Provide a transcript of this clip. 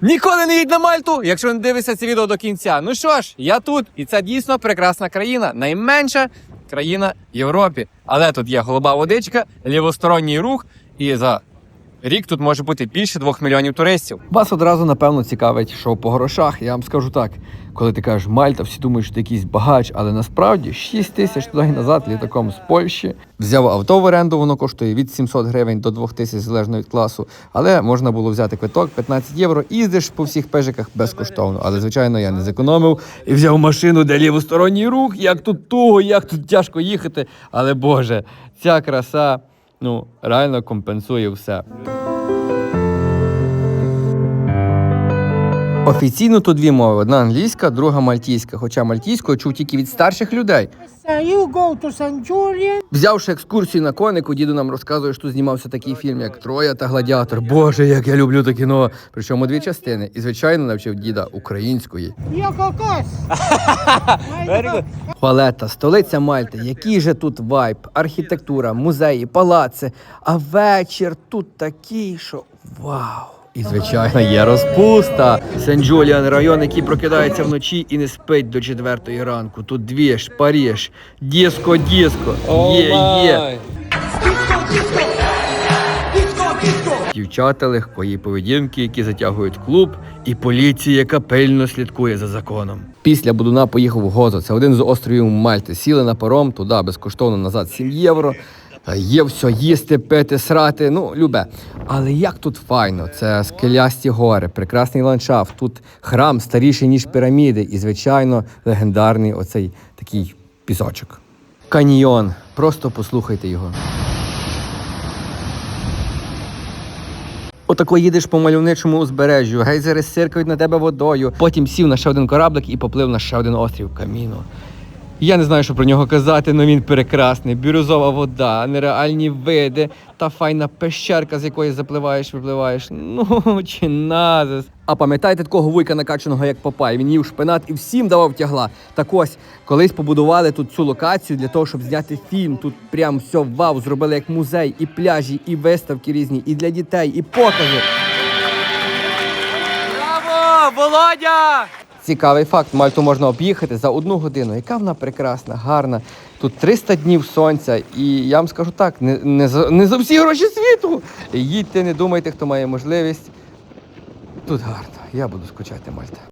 Ніколи не їдь на Мальту, якщо не дивишся це відео до кінця. Ну що ж, я тут, і це дійсно прекрасна країна, найменша країна в Європі. Але тут є голуба водичка, лівосторонній рух, і за рік тут може бути більше двох мільйонів туристів. Вас одразу напевно цікавить, що по грошах. Я вам скажу так: коли ти кажеш Мальта, всі думають, що ти якийсь багач, але насправді 6 тисяч туди назад літаком з Польщі. Взяв авто в оренду, воно коштує від 700 гривень до 2000 залежно від класу. Але можна було взяти квиток 15 євро. і Їздиш по всіх пежиках безкоштовно. Але звичайно я не зекономив і взяв машину, де лівосторонній рух. Як тут туго, як тут тяжко їхати. Але Боже, ця краса ну реально компенсує все. Офіційно тут дві мови: одна англійська, друга мальтійська. Хоча мальтійською чув тільки від старших людей. You go to St. Julian. Взявши екскурсію на конику, діду нам розказує, що тут знімався такий фільм, як Троя та Гладіатор. Боже, як я люблю те кіно. Причому дві частини. І звичайно навчив діда української. Валета, столиця Мальти. Який же тут вайб, архітектура, музеї, палаци. А вечір тут такий, що вау! І звичайно є розпуста. Сен-Джуліан район, який прокидається вночі і не спить до четвертої ранку. Тут двіж, Паріж, диско, диско. Є, є. Дівчата легкої поведінки, які затягують клуб, і поліція, яка пильно слідкує за законом. Після Будуна поїхав в Гозо. Це один з островів Мальти. Сіли на паром, туди безкоштовно назад 7 євро. Е, Є все їсти, пити, срати, ну, любе. Але як тут файно, це скелясті гори, прекрасний ландшафт. Тут храм старіший, ніж піраміди, і, звичайно, легендарний оцей такий пісочок. Каньйон. Просто послухайте його. Отако їдеш по мальовничому узбережжю, гейзери сиркають на тебе водою. Потім сів на ще один кораблик і поплив на ще один острів Каміно. Я не знаю, що про нього казати, але він прекрасний. Бірюзова вода, нереальні види та файна пещерка, з якої запливаєш, випливаєш. Ну, чи назис. А пам'ятаєте такого вуйка накачаного, як Папай? Він їв шпинат і всім давав тягла. Так ось, колись побудували тут цю локацію для того, щоб зняти фільм. Тут прям все вау, зробили як музей, і пляжі, і виставки різні, і для дітей, і покази. Браво! Володя! Цікавий факт, Мальту можна об'їхати за одну годину. Яка вона прекрасна, гарна. Тут 300 днів сонця, і я вам скажу так, не, не, за, не за всі гроші світу. Їдьте, не думайте, хто має можливість. Тут гарно. Я буду скучати, Мальта.